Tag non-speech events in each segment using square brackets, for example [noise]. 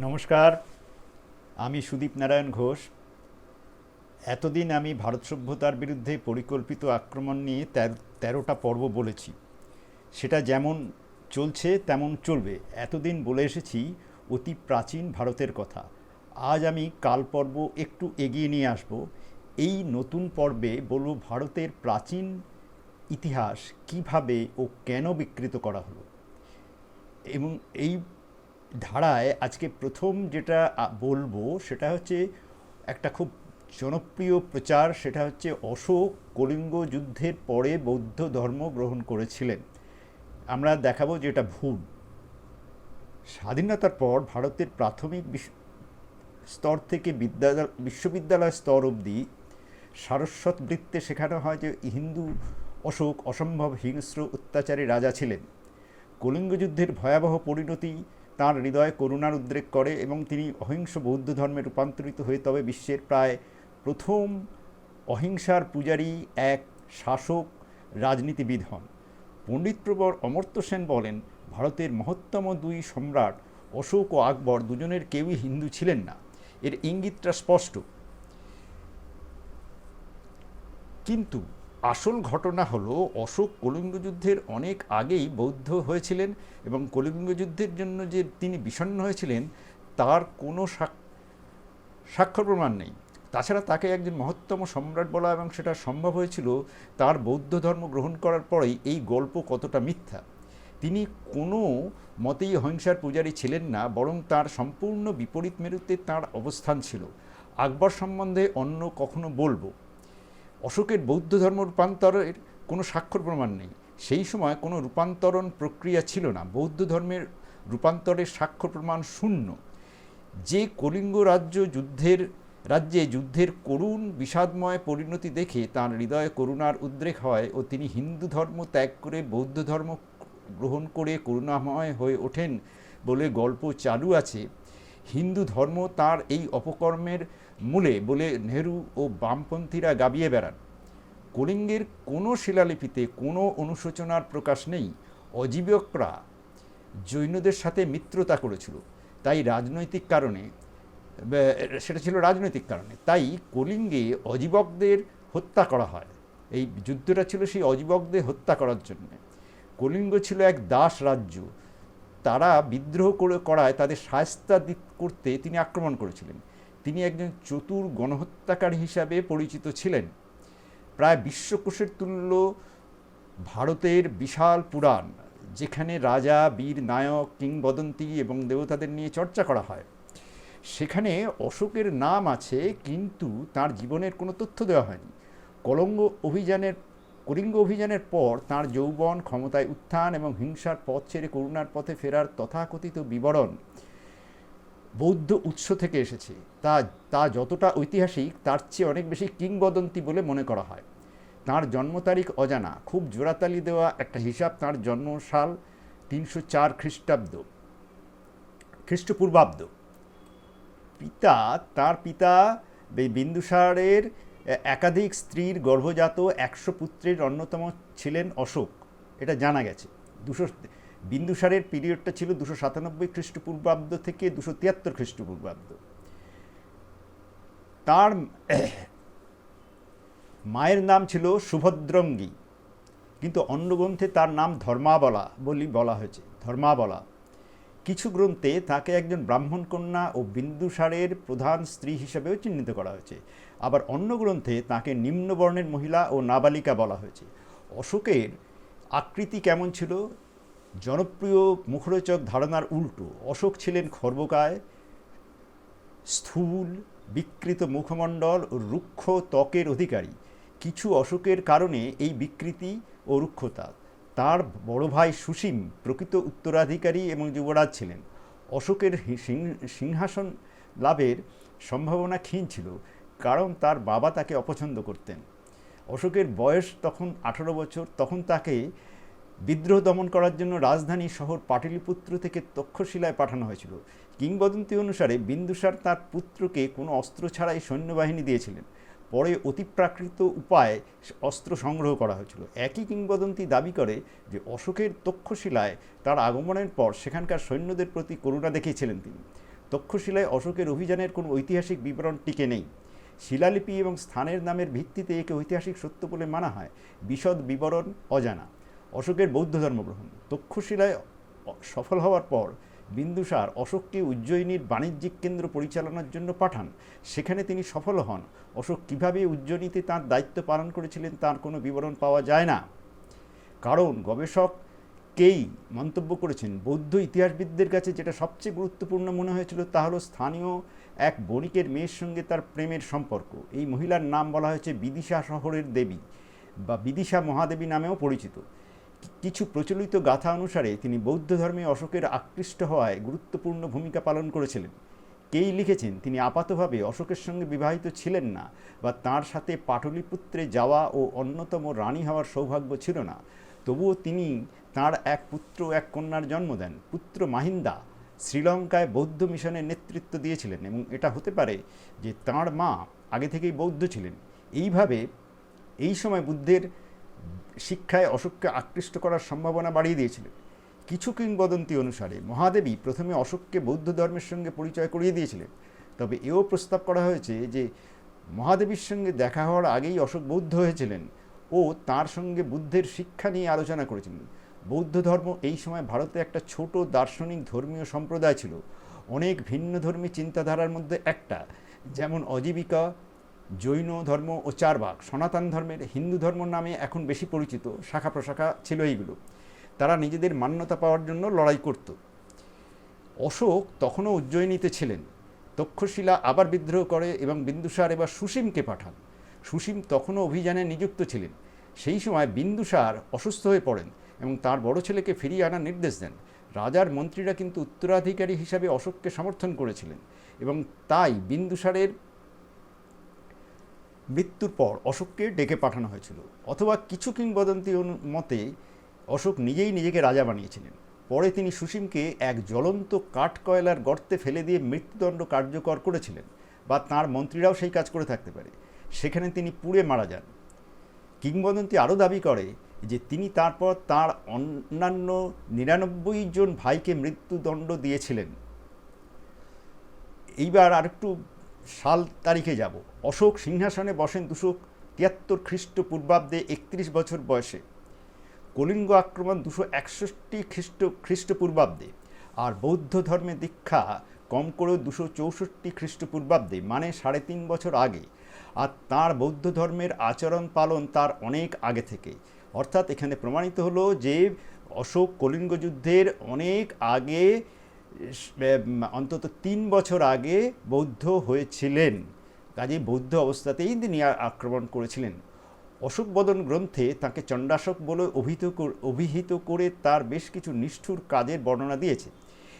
নমস্কার, আমি সুদীপ নারায়ণ ঘোষ। এতদিন আমি ভারত সভ্যতার বিরুদ্ধে পরিকল্পিত আক্রমণ নিয়ে তেরো, তেরোটা পর্ব বলেছি। সেটা যেমন চলছে, তেমন চলবে। এতদিন বলে এসেছি, অতি প্রাচীন ভারতের কথা। আজ আমি কাল পর্ব একটু এগিয়ে নিয়ে আসব। এই নতুন পর্বে বলব ভারতের প্রাচীন ইতিহাস কীভাবে ও কেন বিকৃত করা হলো। এবং এই ধারায় আজকে প্রথম যেটা বলব সেটা হচ্ছে একটা খুব জনপ্রিয় প্রচার, সেটা হচ্ছে অশোক কলিঙ্গ যুদ্ধের পরে বৌদ্ধ ধর্ম গ্রহণ করেছিলেন। আমরা দেখাবো যে এটা ভুল। স্বাধীনতার পর ভারতের প্রাথমিক স্তর থেকে বিদ্যালয়, বিশ্ববিদ্যালয় স্তর অবধি সারস্বত বৃত্তে শেখানো হয় যে হিন্দু অশোক অসম্ভব হিংস্র অত্যাচারী রাজা ছিলেন। কলিঙ্গ যুদ্ধের ভয়াবহ পরিণতি তাঁর হৃদয়ে করুণার উদ্রেক করে এবং তিনি অহিংস বৌদ্ধ ধর্মে রূপান্তরিত হয়ে তবে বিশ্বের প্রায় প্রথম অহিংসার পূজারী এক শাসক রাজনীতিবিদ হন। পণ্ডিত প্রবর অমর্ত্য সেন বলেন, ভারতের মহত্তম দুই সম্রাট অশোক ও আকবর দুজনের কেউই হিন্দু ছিলেন না। এর ইঙ্গিতটা স্পষ্ট। কিন্তু আসল ঘটনা হলো, অশোক কলিঙ্গ যুদ্ধের অনেক আগেই বৌদ্ধ হয়েছিলেন এবং কলিঙ্গ যুদ্ধের জন্য যে তিনি বিষণ্ণ হয়েছিলেন, তার কোনো সাক- সাক্ষ্য প্রমাণ নেই। তাছাড়া তাকে একজন মহত্তম সম্রাট বলা এবং সেটা সম্ভব হয়েছিল তার বৌদ্ধ ধর্ম গ্রহণ করার পরেই এই গল্প কতটা মিথ্যা। তিনি কোনো মতেই অহিংসার পূজারী ছিলেন না, বরং তার সম্পূর্ণ বিপরীত মেরুতে তার অবস্থান ছিল। আকবর সম্বন্ধে অন্য কখনো বলব। অশোকের বৌদ্ধ ধর্ম রূপান্তরের কোনো স্বাক্ষর প্রমাণ নেই। সেই সময় কোনো রূপান্তরণ প্রক্রিয়া ছিল না। বৌদ্ধ ধর্মের রূপান্তরের স্বাক্ষর প্রমাণ শূন্য। যে কলিঙ্গ রাজ্য যুদ্ধের, রাজ্যে যুদ্ধের করুণ বিষাদময় পরিণতি দেখে তাঁর হৃদয়ে করুণার উদ্রেক হয় ও তিনি হিন্দু ধর্ম ত্যাগ করে বৌদ্ধ ধর্ম গ্রহণ করে করুণাময় হয়ে ওঠেন বলে গল্প চালু আছে। হিন্দু ধর্ম তার এই অপকর্মের মূলে বলে নেহরু ও বামপন্থীরা গাবিয়ে বেড়ান। কলিঙ্গের কোনো শিলালিপিতে কোনো অনুশোচনার প্রকাশ নেই। অজীবকরা জৈনদের সাথে মিত্রতা করেছিল। তাই রাজনৈতিক কারণে সেটা ছিল রাজনৈতিক কারণে। তাই কলিঙ্গে অজীবকদের হত্যা করা হয়। এই যুদ্ধটা ছিল সেই অজীবকদের হত্যা করার জন্য। কলিঙ্গ ছিল এক দাস রাজ্য। তারা বিদ্রোহ করে করায় তাদের সায়স্তা করতে তিনি আক্রমণ করেছিলেন। তিনি একজন চতুর গণহত্যাকারী হিসাবে পরিচিত ছিলেন। প্রায় বিশ্বকোষের তুল্য ভারতের বিশাল পুরাণ, যেখানে রাজা, বীর, নায়ক, কিংবদন্তি এবং দেবতাদের নিয়ে চর্চা করা হয়। সেখানে অশোকের নাম আছে, কিন্তু তার জীবনের কোনো তথ্য দেওয়া হয়নি। কলঙ্গ অভিযানের কলিঙ্গ অভিযানের পর তার যৌবন, ক্ষমতায় উত্থান এবং হিংসার পথ ছেড়ে করুণার পথে ফেরার তথাকথিত বিবরণ বৌদ্ধ উৎস থেকে এসেছে। তা তা যতটা ঐতিহাসিক, তার চেয়ে অনেক বেশি কিংবদন্তি বলে মনে করা হয়। তাঁর জন্ম তারিখ অজানা, খুব জোড়াতালি দেওয়া একটা হিসাব তাঁর জন্মসাল তিনশো চার খ্রিস্টাব্দ, খ্রিস্টপূর্বাব্দ। পিতা, তার পিতা বিন্দুসারের একাধিক স্ত্রীর গর্ভজাত একশো পুত্রের অন্যতম ছিলেন অশোক। এটা জানা গেছে। দুশো বিন্দুসারের পিরিয়ডটা ছিল দুশো সাতানব্বই খ্রিস্টপূর্বাব্দ থেকে দুশো তিয়াত্তর খ্রিস্টপূর্বাব্দ। তার [clears throat] মায়ের নাম ছিল সুভদ্রঙ্গী। কিন্তু অন্য গ্রন্থে তার নাম ধর্মাবলা বলি বলা হয়েছে, ধর্মাবলা। কিছু গ্রন্থে তাকে একজন ব্রাহ্মণ কন্যা ও বিন্দুসারের প্রধান স্ত্রী হিসেবেও চিহ্নিত করা হয়েছে। আবার অন্য গ্রন্থে তাকে নিম্নবর্ণের মহিলা ও নাবালিকা বলা হয়েছে। অশোকের আকৃতি কেমন ছিল? জনপ্রিয় মুখরোচক ধারণার উল্টো, অশোক ছিলেন খর্বকায়, স্থূল, বিকৃত মুখমণ্ডল ও রুক্ষ ত্বকের অধিকারী। কিছু অশোকের কারণে এই বিকৃতি ও রুক্ষতা তার বড় ভাই সুসীম প্রকৃত উত্তরাধিকারী এবং যুবরাজ ছিলেন। অশোকের সিংহাসন লাভের সম্ভাবনা ক্ষীণ ছিল, কারণ তার বাবা তাকে অপছন্দ করতেন। অশোকের বয়স তখন আঠারো বছর, তখন তাকে বিদ্রোহ দমন করার জন্য রাজধানী শহর পাটলিপুত্র থেকে তক্ষশিলায় পাঠানো হয়েছিল। কিংবদন্তি অনুসারে বিন্দুসার তার পুত্রকে কোনো অস্ত্র ছাড়াই সৈন্যবাহিনী দিয়েছিলেন। পরে অতিপ্রাকৃত উপায়ে অস্ত্র সংগ্রহ করা হয়েছিল। একই কিংবদন্তি দাবি করে যে অশোকের তক্ষশিলায় তার আগমনের পর সেখানকার সৈন্যদের প্রতি করুণা দেখিয়েছিলেন তিনি। তক্ষশিলায় অশোকের অভিযানের কোনো ঐতিহাসিক বিবরণ টিকে নেই। শিলালিপি এবং স্থানের নামের ভিত্তিতে একে ঐতিহাসিক সত্য বলে মানা হয়, বিশদ বিবরণ অজানা। অশোকের বৌদ্ধ ধর্ম গ্রহণ তক্ষশিলায় সফল হওয়ার পর বিন্দুসার অশোককে উজ্জয়িনীর বাণিজ্যিক কেন্দ্র পরিচালনার জন্য পাঠান। সেখানে তিনি সফল হন। অশোক কীভাবে উজ্জয়িনীতে তার দায়িত্ব পালন করেছিলেন তার কোনো বিবরণ পাওয়া যায় না। কারণ গবেষককেই মন্তব্য করেছেন, বৌদ্ধ ইতিহাসবিদদের কাছে যেটা সবচেয়ে গুরুত্বপূর্ণ মনে হয়েছিল তা হলো স্থানীয় এক বণিকের মেয়ের সঙ্গে তার প্রেমের সম্পর্ক। এই মহিলার নাম বলা হয়েছে বিদিশা শহরের দেবী বা বিদিশা মহাদেবী নামেও পরিচিত। কিছু প্রচলিত গাথা অনুসারে তিনি বৌদ্ধ ধর্মে অশোকের আকৃষ্ট হওয়ায় গুরুত্বপূর্ণ ভূমিকা পালন করেছিলেন। কেই লিখেছেন, তিনি আপাতভাবে অশোকের সঙ্গে বিবাহিত ছিলেন না বা তার সাথে পাটলিপুত্রে যাওয়া ও অন্যতম রানী হওয়ার সৌভাগ্য ছিল না। তবুও তিনি তার এক পুত্র এক কন্যার জন্ম দেন। পুত্র মাহিন্দা শ্রীলঙ্কায় বৌদ্ধ মিশনের নেতৃত্ব দিয়েছিলেন এবং এটা হতে পারে যে তাঁর মা আগে থেকেই বৌদ্ধ ছিলেন। এইভাবে এই সময় বুদ্ধের শিক্ষায় অশোককে আকৃষ্ট করার সম্ভাবনা বাড়িয়ে দিয়েছিলেন কিছু কিংবদন্তি অনুসারে মহাদেবী প্রথমে অশোককে বৌদ্ধ ধর্মের সঙ্গে পরিচয় করিয়ে দিয়েছিলেন। তবে এও প্রস্তাব করা হয়েছে যে, মহাদেবীর সঙ্গে দেখা হওয়ার আগেই অশোক বৌদ্ধ হয়েছিলেন ও তার সঙ্গে বুদ্ধের শিক্ষা নিয়ে আলোচনা করেছিলেন বৌদ্ধ ধর্ম এই সময় ভারতে একটা ছোট দার্শনিক ধর্মীয় সম্প্রদায় ছিল। অনেক ভিন্ন ধর্মী চিন্তাধারার মধ্যে একটা, যেমন অজীবিকা জৈন ধর্ম ও চারবাক সনাতন ধর্মের হিন্দু ধর্ম নামে এখন বেশি পরিচিত, শাখা প্রশাখা ছিল এইগুলো। তারা নিজেদের মান্যতা পাওয়ার জন্য লড়াই করত। অশোক তখনও উজ্জয়িনীতে ছিলেন। তক্ষশিলা আবার বিদ্রোহ করে এবং বিন্দুসার এবার সুসীমকে পাঠান। সুসীম তখনও অভিযানে নিযুক্ত ছিলেন। সেই সময় বিন্দুসার অসুস্থ হয়ে পড়েন এবং তার বড় ছেলেকে ফিরিয়ে আনার নির্দেশ দেন। রাজার মন্ত্রীরা কিন্তু উত্তরাধিকারী হিসাবে অশোককে সমর্থন করেছিলেন এবং তাই বিন্দুসারের মৃত্যুর পর অশোককে ডেকে পাঠানো হয়েছিল, অথবা কিছু কিংবদন্তি মতে অশোক নিজেই নিজেকে রাজা বানিয়েছিলেন। পরে তিনি সুসীমকে এক জ্বলন্ত কাঠ কয়লার গর্তে ফেলে দিয়ে মৃত্যুদণ্ড কার্যকর করেছিলেন, বা তার মন্ত্রীরাও সেই কাজ করে থাকতে পারে। সেখানে তিনি পুড়ে মারা যান। কিংবদন্তি আরও দাবি করে যে তিনি তারপর তার অন্যান্য নিরানব্বই জন ভাইকে মৃত্যুদণ্ড দিয়েছিলেন। এইবার আরেকটু সাল তারিখে যাব। অশোক সিংহাসনে বসেন দুশো তিয়াত্তর খ্রিস্টপূর্বাব্দে একত্রিশ বছর বয়সে। কলিঙ্গ আক্রমণ দুশো একষট্টি খ্রিস্ট, খ্রিস্টপূর্বাব্দে। আর বৌদ্ধ ধর্মে দীক্ষা কম করেও দুশো চৌষট্টি খ্রিস্টপূর্বাব্দে মানে সাড়ে তিন বছর আগে। আর তার বৌদ্ধ ধর্মের আচরণ পালন তার অনেক আগে থেকে। অর্থাৎ এখানে প্রমাণিত হলো যে অশোক কলিঙ্গ যুদ্ধের অনেক আগে অন্তত তিন বছর আগে বৌদ্ধ হয়েছিলেন। কাজে বৌদ্ধ অবস্থাতেই তিনি আক্রমণ করেছিলেন। অশোকবদন গ্রন্থে তাকে চণ্ডাশক বলে অভিহিত অভিহিত করে তার বেশ কিছু নিষ্ঠুর কাজের বর্ণনা দিয়েছে।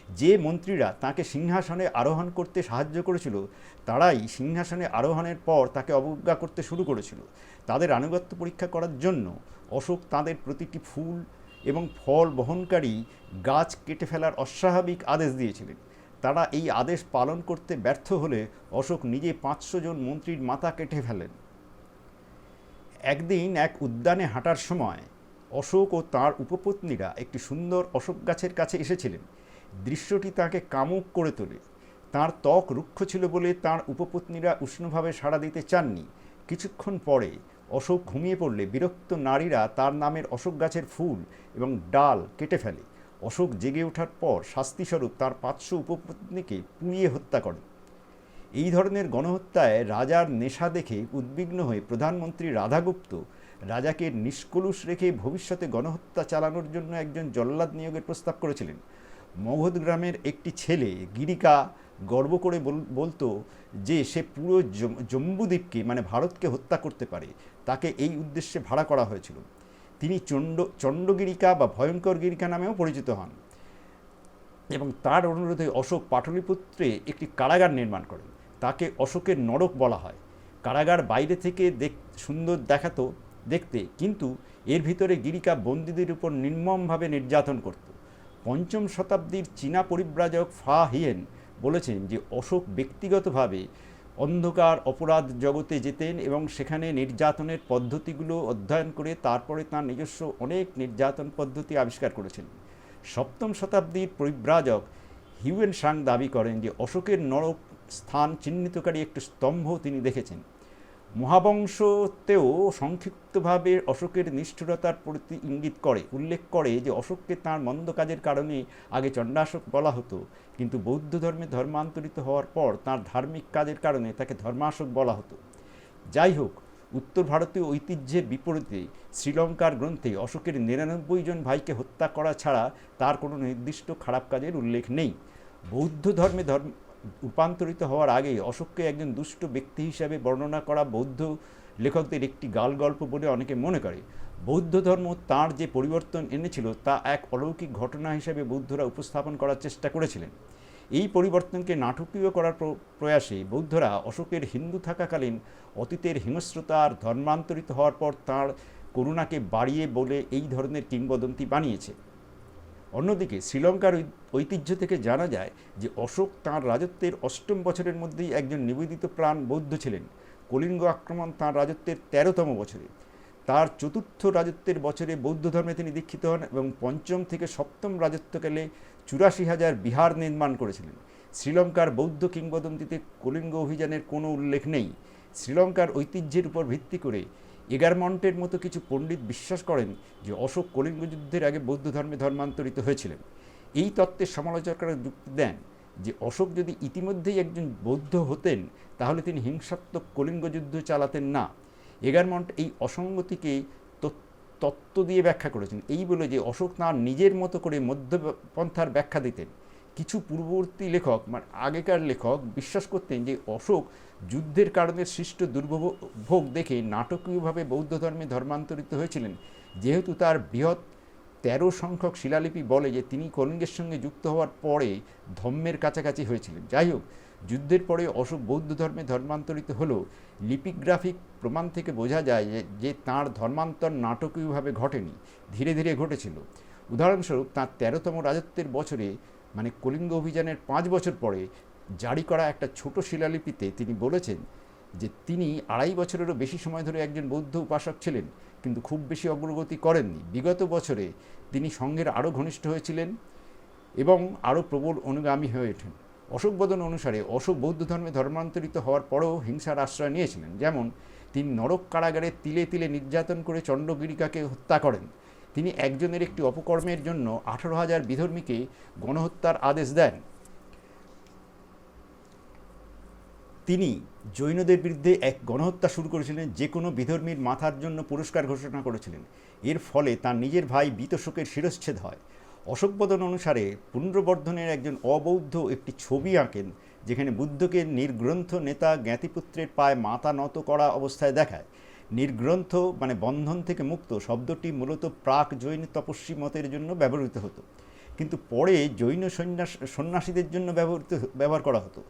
যে মন্ত্রীরা তাকে সিংহাসনে আরোহণ করতে সাহায্য করেছিল, তারাই সিংহাসনে আরোহণের পর তাকে অবজ্ঞা করতে শুরু করেছিল। তাদের আনুগত্য পরীক্ষা করার জন্য অশোক তাদের প্রতিটি ফুল এবং ফল বহনকারী গাছ কেটে ফেলার অস্বাভাবিক আদেশ দিয়েছিলেন। তারা এই আদেশ পালন করতে ব্যর্থ হলে অশোক নিজে পাঁচশো জন মন্ত্রীর মাথা কেটে ফেলেন। একদিন এক উদ্যানে হাঁটার সময় অশোক ও তার উপপত্নীরা একটি সুন্দর অশোক গাছের কাছে এসেছিলেন। দৃশ্যটি তাকে কামুক করে তোলে। তার ত্বক রুক্ষ ছিল বলে তার উপপত্নীরা উষ্ণভাবে সাড়া দিতে চাননি। কিছুক্ষণ পরে অশোক ঘুমিয়ে পড়লে বিরক্ত নারীরা তার নামের অশোক গাছের ফুল এবং ডাল কেটে ফেলে। অশোক জেগে ওঠার পর শাস্তিস্বরূপ তার পাঁচশো উপপত্নীকে পুড়িয়ে হত্যা করে। এই ধরনের গণহত্যায় রাজার নেশা দেখে উদ্বিগ্ন হয়ে প্রধানমন্ত্রী রাধাগুপ্ত রাজাকে নিষ্কলুষ রেখে ভবিষ্যতে গণহত্যা চালানোর জন্য একজন জল্লাদ নিয়োগের প্রস্তাব করেছিলেন। মগধ গ্রামের একটি ছেলে গিরিকা গর্ব করে বল- বলতো যে সে পুরো জম- জম্বুদ্বীপকে মানে ভারতকে হত্যা করতে পারে। তাকে এই উদ্দেশ্যে ভাড়া করা হয়েছিল। তিনি চণ্ড, চণ্ডগিরিকা বা ভয়ঙ্কর গিরিকা নামেও পরিচিত হন এবং তার অনুরোধে অশোক পাটলিপুত্রে একটি কারাগার নির্মাণ করেন। তাকে অশোকের নরক বলা হয়। কারাগার বাইরে থেকে দেখ, সুন্দর দেখাতো দেখতে, কিন্তু এর ভিতরে গিরিকা বন্দীদের উপর নির্মমভাবে নির্যাতন করত। পঞ্চম শতাব্দীর চীনা পরিব্রাজক ফা হিয়েন বলেছেন যে, অশোক ব্যক্তিগতভাবে অন্ধকার অপরাধ জগতে যেতেন এবং সেখানে নির্যাতনের পদ্ধতিগুলো অধ্যয়ন করে তারপরে তার নিজস্ব অনেক নির্যাতন পদ্ধতি আবিষ্কার করেছেন। সপ্তম শতাব্দীর পরিব্রাজক হিউয়েন সাং দাবি করেন যে অশোকের নরক স্থান চিহ্নিতকারী একটি স্তম্ভ তিনি দেখেছেন। মহাবংশতেও সংক্ষিপ্তভাবে অশোকের নিষ্ঠুরতার প্রতি ইঙ্গিত করে, উল্লেখ করে যে অশোককে তাঁর মন্দ কাজের কারণে আগে চণ্ডাশোক বলা হতো, কিন্তু বৌদ্ধ ধর্মে ধর্মান্তরিত হওয়ার পর তাঁর ধার্মিক কাজের কারণে তাকে ধর্মাশোক বলা হতো। যাই হোক, উত্তর ভারতীয় ঐতিহ্যের বিপরীতে শ্রীলঙ্কার গ্রন্থে অশোকের নিরানব্বই জন ভাইকে হত্যা করা ছাড়া তার কোনো নির্দিষ্ট খারাপ কাজের উল্লেখ নেই। বৌদ্ধ ধর্মে ধর্ম রূপান্তরিত হওয়ার আগে অশোককে একজন দুষ্ট ব্যক্তি হিসাবে বর্ণনা করা বৌদ্ধ লেখকদের একটি গাল গল্প বলে অনেকে মনে করে। বৌদ্ধ ধর্ম তাঁর যে পরিবর্তন এনেছিল তা এক অলৌকিক ঘটনা হিসেবে বৌদ্ধরা উপস্থাপন করার চেষ্টা করেছিলেন। এই পরিবর্তনকে নাটকীয় করার প্রয়াসে বৌদ্ধরা অশোকের হিন্দু থাকাকালীন অতীতের হিংস্রতা আর ধর্মান্তরিত হওয়ার পর তাঁর করুণাকে বাড়িয়ে বলে এই ধরনের কিংবদন্তি বানিয়েছে। অন্যদিকে শ্রীলঙ্কার ঐতিহ্য থেকে জানা যায় যে অশোক তাঁর রাজত্বের অষ্টম বছরের মধ্যেই একজন নিবেদিত প্রাণ বৌদ্ধ ছিলেন। কলিঙ্গ আক্রমণ তাঁর রাজত্বের তেরোতম বছরে। তার চতুর্থ রাজত্বের বছরে বৌদ্ধ ধর্মে তিনি দীক্ষিত হন এবং পঞ্চম থেকে সপ্তম রাজত্বকালে চুরাশি হাজার বিহার নির্মাণ করেছিলেন। শ্রীলঙ্কার বৌদ্ধ কিংবদন্তিতে কলিঙ্গ অভিযানের কোনো উল্লেখ নেই। শ্রীলঙ্কার ঐতিহ্যের উপর ভিত্তি করে এগারমন্টের মতো কিছু পণ্ডিত বিশ্বাস করেন যে অশোক কলিঙ্গ যুদ্ধের আগে বৌদ্ধ ধর্মে ধর্মান্তরিত হয়েছিলেন। এই তত্ত্বের সমালোচকরা যুক্তি দেন যে অশোক যদি ইতিমধ্যেই একজন বৌদ্ধ হতেন, তাহলে তিনি হিংসাত্মক কলিঙ্গ যুদ্ধ চালাতেন না। এগারমন্ট এই অসঙ্গতিকে তত্ত্ব দিয়ে ব্যাখ্যা করেছেন। এই বলে যে অশোক তাঁর নিজের মতো করে মধ্যপন্থার ব্যাখ্যা দিতেন। কিছু পূর্ববর্তী লেখক মানে আগেকার লেখক বিশ্বাস করতেন যে অশোক যুদ্ধের কারণে সৃষ্ট দুর্ভোগ দেখে নাটকীয়ভাবে বৌদ্ধ ধর্মে ধর্মান্তরিত হয়েছিলেন। যেহেতু তার বৃহৎ তেরো সংখ্যক শিলালিপি বলে যে তিনি কলিঙ্গের সঙ্গে যুক্ত হওয়ার পরে ধম্মের কাছাকাছি হয়েছিলেন। যাই হোক, যুদ্ধের পরে অশোক বৌদ্ধ ধর্মে ধর্মান্তরিত হলেও লিপিগ্রাফিক প্রমাণ থেকে বোঝা যায় যে তাঁর ধর্মান্তর নাটকীয়ভাবে ঘটেনি, ধীরে ধীরে ঘটেছিল। উদাহরণস্বরূপ তাঁর তেরোতম রাজত্বের বছরে মানে কলিঙ্গ অভিযানের পাঁচ বছর পরে জারি করা একটা ছোট শিলালিপিতে তিনি বলেছেন যে তিনি আড়াই বছরেরও বেশি সময় ধরে একজন বৌদ্ধ উপাসক ছিলেন, কিন্তু খুব বেশি অগ্রগতি করেননি। বিগত বছরে তিনি সঙ্গের আরও ঘনিষ্ঠ হয়েছিলেন এবং আরও প্রবল অনুগামী হয়ে ওঠেন। অশোকবদন অনুসারে অশোক বৌদ্ধ ধর্মে ধর্মান্তরিত হওয়ার পরেও হিংসার আশ্রয় নিয়েছিলেন। যেমন তিনি নরক কারাগারে তিলে তিলে নির্যাতন করে চণ্ডগিরিকাকে হত্যা করেন। তিনি একজনের একটি অপকর্মের জন্য আঠারো হাজার বিধর্মীকে গণহত্যার আদেশ দেন। তিনি জৈনদের বিরুদ্ধে এক গণহত্যা শুরু করেছিলেন, যে কোনো বিধর্মীর মাথার জন্য পুরস্কার ঘোষণা করেছিলেন। এর ফলে তার নিজের ভাই বিতশোকের শিরচ্ছেদ হয়। অশোকবদন অনুসারে পুনর্বর্ধনের একজন অবৌদ্ধ একটি ছবি আঁকেন, যেখানে বুদ্ধকে নির্গ্রন্থ নেতা জ্ঞাতিপুত্রের পায়ে মাথা নত করা অবস্থায় দেখায়। নির্গ্রন্থ মানে বন্ধন থেকে মুক্ত শব্দটি মূলত প্রাক জৈন তপস্বী মতের জন্য ব্যবহৃত হতো। কিন্তু পরে জৈন সন্ন্যাস, সন্ন্যাসীদের জন্য ব্যবহৃত, ব্যবহার করা হতো।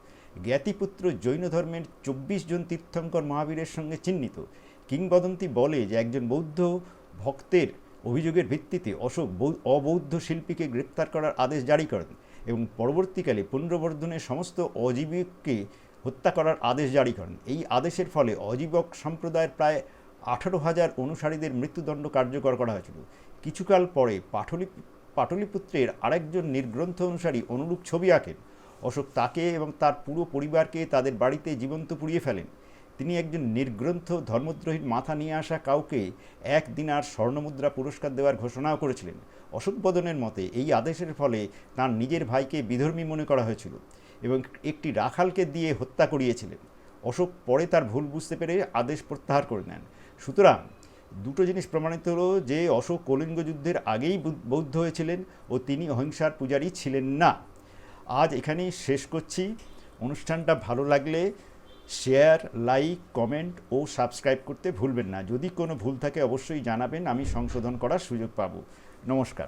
জ্ঞাতিপুত্র জৈন ধর্মের চব্বিশ জন তীর্থঙ্কর মহাবীরের সঙ্গে চিহ্নিত। কিংবদন্তি বলে যে একজন বৌদ্ধ ভক্তের অভিযোগের ভিত্তিতে অশোক অবৌদ্ধ শিল্পীকে গ্রেপ্তার করার আদেশ জারি করেন এবং পরবর্তীকালে পুনর্বর্ধনের সমস্ত অজীবককে হত্যা করার আদেশ জারি করেন। এই আদেশের ফলে অজীবক সম্প্রদায়ের প্রায় আঠারো হাজার অনুসারীদের মৃত্যুদণ্ড কার্যকর করা হয়েছিল। কিছুকাল পরে পাটলি, পাটলিপুত্রের আরেকজন নির্গ্রন্থ অনুসারী অনুরূপ ছবি আঁকেন। অশোক তাকে এবং তার পুরো পরিবারকে তাদের বাড়িতে জীবন্ত পুড়িয়ে ফেলেন। তিনি একজন নির্গ্রন্থ, ধর্মদ্রোহীর মাথা নিয়ে আসা কাউকে এক দিনার স্বর্ণমুদ্রা পুরস্কার দেওয়ার ঘোষণাও করেছিলেন। অশোক বদনের মতে, এই আদেশের ফলে তার নিজের ভাইকে বিধর্মী মনে করা হয়েছিল। এবং একটি রাখালকে দিয়ে হত্যা করিয়েছিলেন। অশোক পরে তার ভুল বুঝতে পেরে আদেশ প্রত্যাহার করে নেন। সুতরাং দুটো জিনিস প্রমাণিত হলো যে অশোক কলিঙ্গ যুদ্ধের আগেই বৌদ্ধ হয়েছিলেন ও তিনি অহিংসার পূজারী ছিলেন না। আজ এখানেই শেষ করছি। অনুষ্ঠানটা ভালো লাগলে শেয়ার, লাইক, কমেন্ট ও সাবস্ক্রাইব করতে ভুলবেন না। যদি কোনো ভুল থাকে অবশ্যই জানাবেন, আমি সংশোধন করার সুযোগ পাব। নমস্কার।